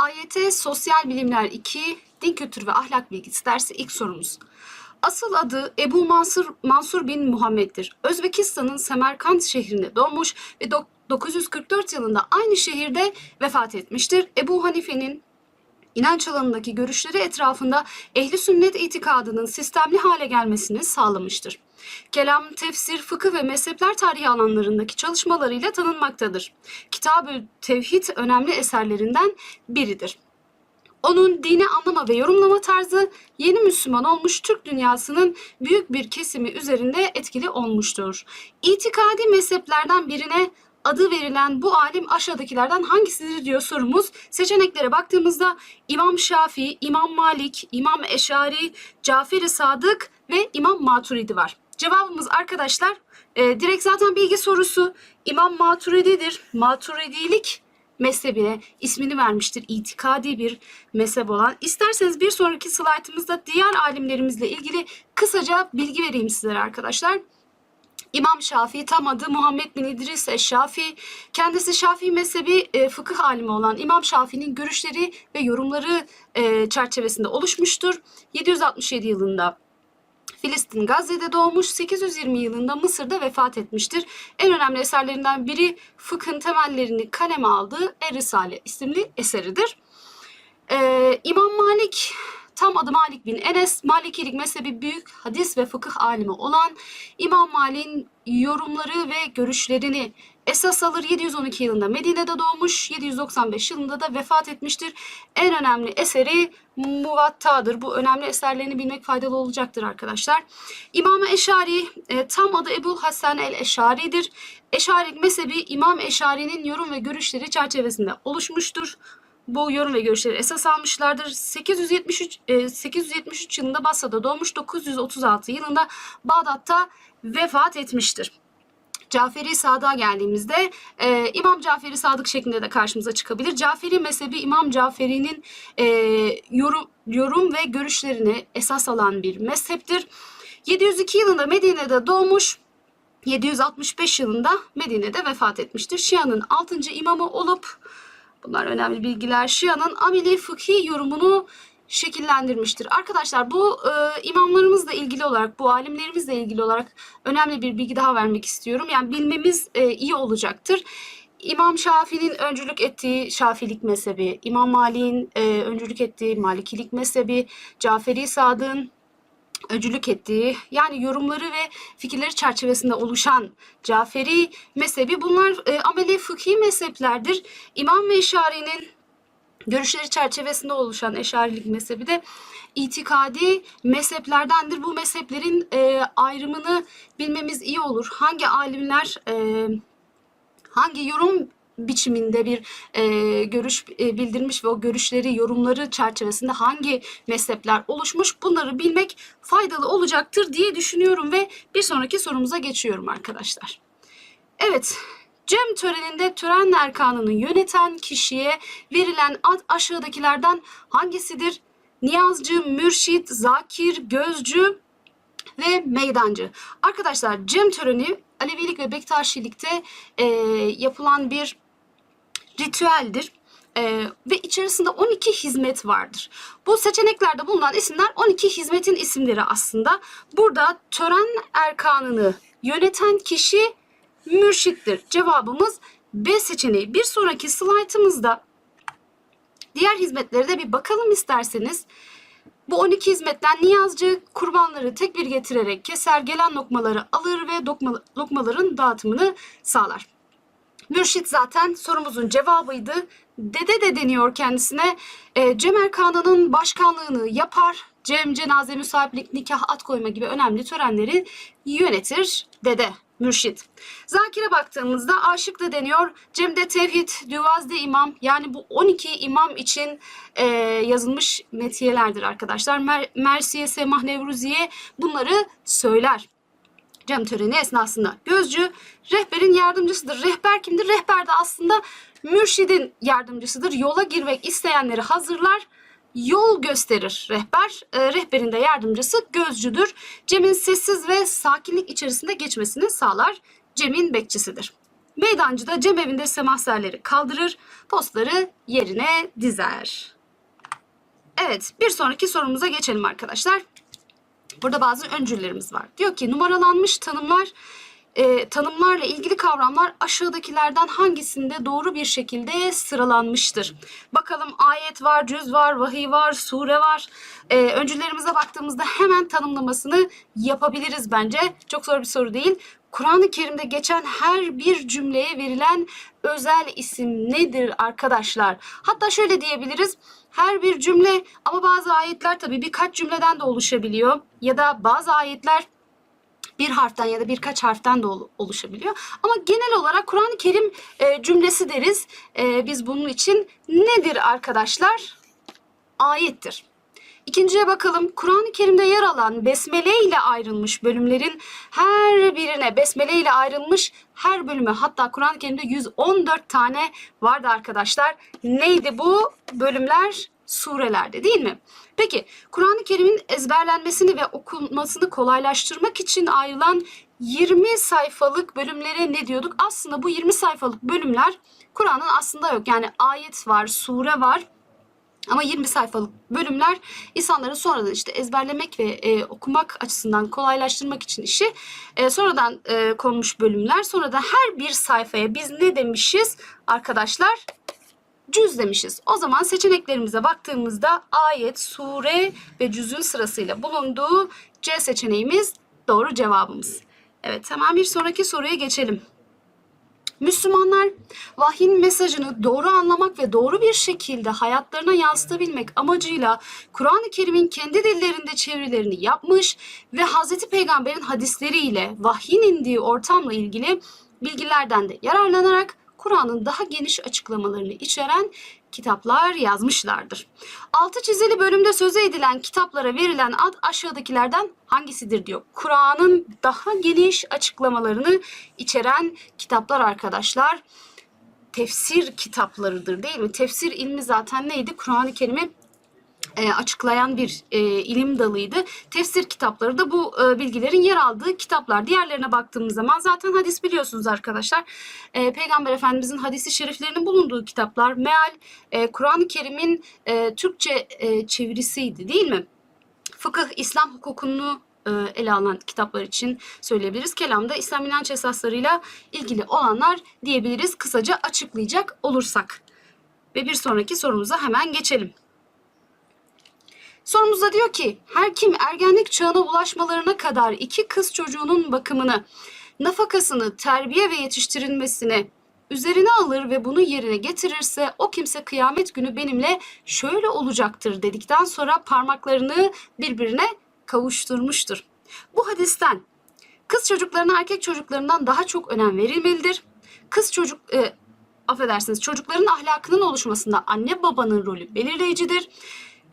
AYT Sosyal Bilimler 2 Din Kültürü ve Ahlak Bilgisi dersi ilk sorumuz. Asıl adı Ebu Mansur, Mansur bin Muhammed'dir. Özbekistan'ın Semerkant şehrinde doğmuş ve dok- 944 yılında aynı şehirde vefat etmiştir. Ebu Hanife'nin inanç alanındaki görüşleri etrafında ehli sünnet itikadının sistemli hale gelmesini sağlamıştır. Kelam, tefsir, fıkıh ve mezhepler tarihi alanlarındaki çalışmalarıyla tanınmaktadır. Kitab-ı Tevhid önemli eserlerinden biridir. Onun dini anlama ve yorumlama tarzı yeni Müslüman olmuş Türk dünyasının büyük bir kesimi üzerinde etkili olmuştur. İtikadi mezheplerden birine adı verilen bu alim aşağıdakilerden hangisidir diyor sorumuz. Seçeneklere baktığımızda İmam Şafii, İmam Malik, İmam Eşari, Cafer-i Sadık ve İmam Maturidi var. Cevabımız arkadaşlar e, direkt zaten bilgi sorusu İmam Maturidi'dir. Maturidilik mezhebine ismini vermiştir. İtikadi bir mezhep olan. İsterseniz bir sonraki slaytımızda diğer alimlerimizle ilgili kısaca bilgi vereyim sizlere arkadaşlar. İmam Şafii tam adı Muhammed bin İdris Eşşafi. Kendisi Şafii mezhebi e, fıkıh alimi olan İmam Şafii'nin görüşleri ve yorumları e, çerçevesinde oluşmuştur. 767 yılında Filistin Gazze'de doğmuş, 820 yılında Mısır'da vefat etmiştir. En önemli eserlerinden biri fıkhın temellerini kaleme aldığı Er-Risale isimli eseridir. Ee, İmam Malik tam adı Malik bin Enes, Malikilik mezhebi büyük hadis ve fıkıh alimi olan İmam Malik'in yorumları ve görüşlerini esas alır. 712 yılında Medine'de doğmuş, 795 yılında da vefat etmiştir. En önemli eseri Muvatta'dır. Bu önemli eserlerini bilmek faydalı olacaktır arkadaşlar. İmam Eşari e, tam adı Ebu Hasan el-Eşari'dir. Eşarilik mezhebi İmam Eşari'nin yorum ve görüşleri çerçevesinde oluşmuştur bu yorum ve görüşleri esas almışlardır. 873 e, 873 yılında Basra'da doğmuş, 936 yılında Bağdat'ta vefat etmiştir. Caferi Sadık'a geldiğimizde e, İmam Caferi Sadık şeklinde de karşımıza çıkabilir. Caferi mezhebi İmam Caferi'nin e, yorum, yorum ve görüşlerini esas alan bir mezheptir. 702 yılında Medine'de doğmuş, 765 yılında Medine'de vefat etmiştir. Şia'nın 6. imamı olup Bunlar önemli bilgiler. Şia'nın ameli fıkhi yorumunu şekillendirmiştir. Arkadaşlar bu e, imamlarımızla ilgili olarak, bu alimlerimizle ilgili olarak önemli bir bilgi daha vermek istiyorum. Yani bilmemiz e, iyi olacaktır. İmam Şafii'nin öncülük ettiği Şafilik mezhebi, İmam Malik'in e, öncülük ettiği Malikilik mezhebi, Caferi Sadık'ın öncülük ettiği yani yorumları ve fikirleri çerçevesinde oluşan Caferi mezhebi bunlar e, ameli fıkhi mezheplerdir. İmam ve Eşari'nin görüşleri çerçevesinde oluşan Eşarilik mezhebi de itikadi mezheplerdendir. Bu mezheplerin e, ayrımını bilmemiz iyi olur. Hangi alimler e, hangi yorum biçiminde bir e, görüş e, bildirmiş ve o görüşleri, yorumları çerçevesinde hangi mezhepler oluşmuş bunları bilmek faydalı olacaktır diye düşünüyorum ve bir sonraki sorumuza geçiyorum arkadaşlar. Evet, Cem töreninde tören erkanını yöneten kişiye verilen ad aşağıdakilerden hangisidir? Niyazcı, mürşit, zakir, gözcü ve meydancı. Arkadaşlar cem töreni Alevilik ve Bektaşilikte e, yapılan bir ritüeldir. E, ve içerisinde 12 hizmet vardır. Bu seçeneklerde bulunan isimler 12 hizmetin isimleri aslında. Burada tören erkanını yöneten kişi mürşittir. Cevabımız B seçeneği. Bir sonraki slaytımızda diğer hizmetlere de bir bakalım isterseniz. Bu 12 hizmetten niyazcı kurbanları tekbir getirerek keser, gelen lokmaları alır ve lokmaların dağıtımını sağlar. Mürşit zaten sorumuzun cevabıydı. Dede de deniyor kendisine. E, Cem Erkan'ın başkanlığını yapar. Cem, cenaze, müsahiplik, nikah, at koyma gibi önemli törenleri yönetir dede. Mürşit. Zakir'e baktığımızda aşık da deniyor. Cem'de tevhid, düvazde imam yani bu 12 imam için e, yazılmış metiyelerdir arkadaşlar. Mer Mersiye, Semah, Nevruziye bunları söyler. Cem töreni esnasında. Gözcü rehberin yardımcısıdır. Rehber kimdir? Rehber de aslında mürşidin yardımcısıdır. Yola girmek isteyenleri hazırlar yol gösterir rehber. E, rehberin de yardımcısı gözcüdür. Cem'in sessiz ve sakinlik içerisinde geçmesini sağlar. Cem'in bekçisidir. Meydancıda cem evinde semahserleri kaldırır, postları yerine dizer. Evet, bir sonraki sorumuza geçelim arkadaşlar. Burada bazı öncüllerimiz var. Diyor ki numaralanmış tanımlar e, tanımlarla ilgili kavramlar aşağıdakilerden hangisinde doğru bir şekilde sıralanmıştır? Bakalım ayet var, cüz var, vahiy var, sure var. E, öncüllerimize baktığımızda hemen tanımlamasını yapabiliriz bence. Çok zor bir soru değil. Kur'an-ı Kerim'de geçen her bir cümleye verilen özel isim nedir arkadaşlar? Hatta şöyle diyebiliriz. Her bir cümle ama bazı ayetler tabii birkaç cümleden de oluşabiliyor. Ya da bazı ayetler bir harften ya da birkaç harften de ol- oluşabiliyor. Ama genel olarak Kur'an-ı Kerim e, cümlesi deriz. E, biz bunun için nedir arkadaşlar? Ayettir. İkinciye bakalım. Kur'an-ı Kerim'de yer alan besmele ile ayrılmış bölümlerin her birine besmele ile ayrılmış her bölüme hatta Kur'an-ı Kerim'de 114 tane vardı arkadaşlar. Neydi bu bölümler? Surelerde değil mi? Peki Kur'an-ı Kerim'in ezberlenmesini ve okunmasını kolaylaştırmak için ayrılan 20 sayfalık bölümlere ne diyorduk? Aslında bu 20 sayfalık bölümler Kur'an'ın aslında yok. Yani ayet var, sure var. Ama 20 sayfalık bölümler insanların sonradan işte ezberlemek ve e, okumak açısından kolaylaştırmak için işi e, sonradan e, konmuş bölümler. Sonra da her bir sayfaya biz ne demişiz arkadaşlar? Cüz demişiz. O zaman seçeneklerimize baktığımızda ayet, sure ve cüzün sırasıyla bulunduğu C seçeneğimiz doğru cevabımız. Evet hemen bir sonraki soruya geçelim. Müslümanlar vahyin mesajını doğru anlamak ve doğru bir şekilde hayatlarına yansıtabilmek amacıyla Kur'an-ı Kerim'in kendi dillerinde çevirilerini yapmış ve Hazreti Peygamber'in hadisleriyle vahyin indiği ortamla ilgili bilgilerden de yararlanarak Kur'an'ın daha geniş açıklamalarını içeren kitaplar yazmışlardır. Altı çizili bölümde söze edilen kitaplara verilen ad aşağıdakilerden hangisidir diyor. Kur'an'ın daha geniş açıklamalarını içeren kitaplar arkadaşlar. Tefsir kitaplarıdır değil mi? Tefsir ilmi zaten neydi? Kur'an-ı Kerim'i e, açıklayan bir e, ilim dalıydı. Tefsir kitapları da bu e, bilgilerin yer aldığı kitaplar. Diğerlerine baktığımız zaman zaten hadis biliyorsunuz arkadaşlar. E, Peygamber Efendimizin hadisi şeriflerinin bulunduğu kitaplar. Meal, e, Kur'an-ı Kerim'in e, Türkçe e, çevirisiydi değil mi? Fıkıh, İslam hukukunu e, ele alan kitaplar için söyleyebiliriz. Kelamda İslam inanç esaslarıyla ilgili olanlar diyebiliriz kısaca açıklayacak olursak. Ve bir sonraki sorumuza hemen geçelim. Sorumuzda diyor ki her kim ergenlik çağına ulaşmalarına kadar iki kız çocuğunun bakımını, nafakasını, terbiye ve yetiştirilmesini üzerine alır ve bunu yerine getirirse o kimse kıyamet günü benimle şöyle olacaktır dedikten sonra parmaklarını birbirine kavuşturmuştur. Bu hadisten kız çocuklarına erkek çocuklarından daha çok önem verilmelidir. Kız çocuk e, affedersiniz çocukların ahlakının oluşmasında anne babanın rolü belirleyicidir.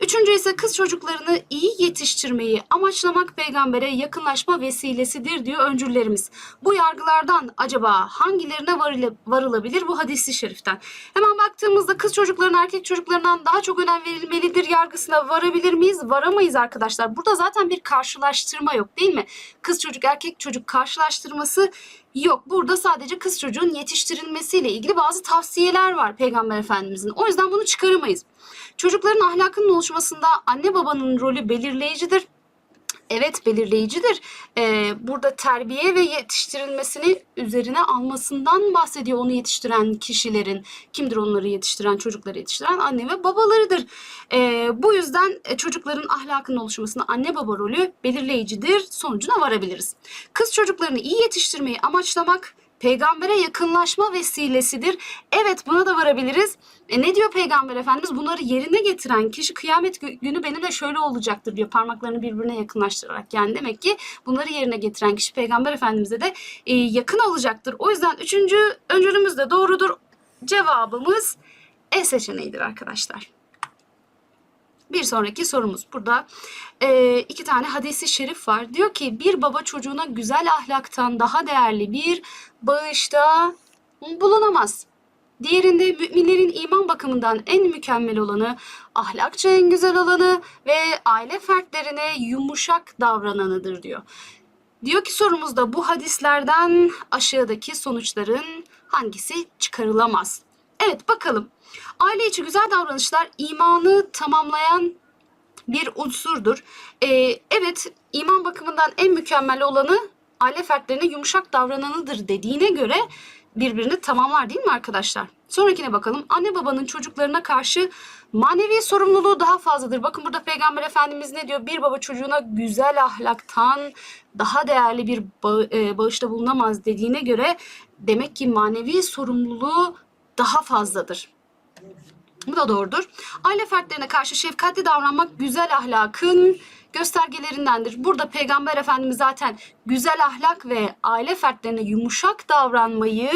Üçüncü ise kız çocuklarını iyi yetiştirmeyi amaçlamak peygambere yakınlaşma vesilesidir diyor öncüllerimiz. Bu yargılardan acaba hangilerine varıla- varılabilir bu hadisi şeriften? Hemen baktığımızda kız çocuklarına erkek çocuklarından daha çok önem verilmelidir yargısına varabilir miyiz? Varamayız arkadaşlar. Burada zaten bir karşılaştırma yok değil mi? Kız çocuk erkek çocuk karşılaştırması yok. Burada sadece kız çocuğun yetiştirilmesiyle ilgili bazı tavsiyeler var Peygamber Efendimizin. O yüzden bunu çıkaramayız. Çocukların ahlakının oluşmasında anne babanın rolü belirleyicidir. Evet belirleyicidir. Ee, burada terbiye ve yetiştirilmesini üzerine almasından bahsediyor onu yetiştiren kişilerin. Kimdir onları yetiştiren, çocukları yetiştiren? Anne ve babalarıdır. Ee, bu yüzden e, çocukların ahlakının oluşmasında anne baba rolü belirleyicidir. Sonucuna varabiliriz. Kız çocuklarını iyi yetiştirmeyi amaçlamak peygambere yakınlaşma vesilesidir. Evet buna da varabiliriz. E, ne diyor Peygamber Efendimiz? Bunları yerine getiren kişi kıyamet gü- günü benimle şöyle olacaktır diyor. Parmaklarını birbirine yakınlaştırarak. Yani demek ki bunları yerine getiren kişi Peygamber Efendimiz'e de e, yakın olacaktır. O yüzden üçüncü öncülümüz de doğrudur. Cevabımız E seçeneğidir arkadaşlar. Bir sonraki sorumuz burada e, iki tane hadisi şerif var. Diyor ki bir baba çocuğuna güzel ahlaktan daha değerli bir bağışta bulunamaz. Diğerinde müminlerin iman bakımından en mükemmel olanı, ahlakça en güzel olanı ve aile fertlerine yumuşak davrananıdır diyor. Diyor ki sorumuzda bu hadislerden aşağıdaki sonuçların hangisi çıkarılamaz? Evet bakalım. Aile içi güzel davranışlar imanı tamamlayan bir unsurdur. Ee, evet iman bakımından en mükemmel olanı aile fertlerine yumuşak davrananıdır dediğine göre birbirini tamamlar değil mi arkadaşlar? Sonrakine bakalım. Anne babanın çocuklarına karşı manevi sorumluluğu daha fazladır. Bakın burada Peygamber Efendimiz ne diyor? Bir baba çocuğuna güzel ahlaktan daha değerli bir e, bağışta bulunamaz dediğine göre demek ki manevi sorumluluğu daha fazladır. Bu da doğrudur. Aile fertlerine karşı şefkatli davranmak güzel ahlakın göstergelerindendir. Burada Peygamber Efendimiz zaten güzel ahlak ve aile fertlerine yumuşak davranmayı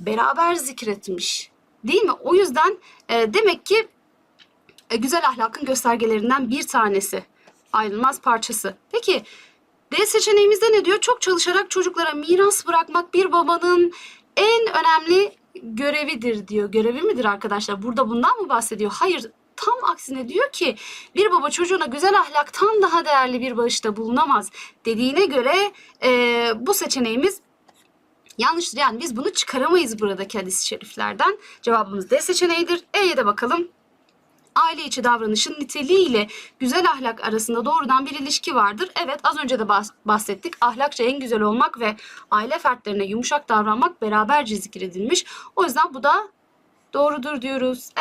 beraber zikretmiş. Değil mi? O yüzden e, demek ki e, güzel ahlakın göstergelerinden bir tanesi. Ayrılmaz parçası. Peki D seçeneğimizde ne diyor? Çok çalışarak çocuklara miras bırakmak bir babanın en önemli görevidir diyor. Görevi midir arkadaşlar? Burada bundan mı bahsediyor? Hayır. Tam aksine diyor ki bir baba çocuğuna güzel ahlaktan daha değerli bir bağışta bulunamaz dediğine göre e, bu seçeneğimiz yanlıştır. Yani biz bunu çıkaramayız buradaki hadis-i şeriflerden. Cevabımız D seçeneğidir. E'ye de bakalım. Aile içi davranışın niteliği ile güzel ahlak arasında doğrudan bir ilişki vardır. Evet az önce de bahs- bahsettik. Ahlakça en güzel olmak ve aile fertlerine yumuşak davranmak beraberce zikredilmiş. O yüzden bu da doğrudur diyoruz.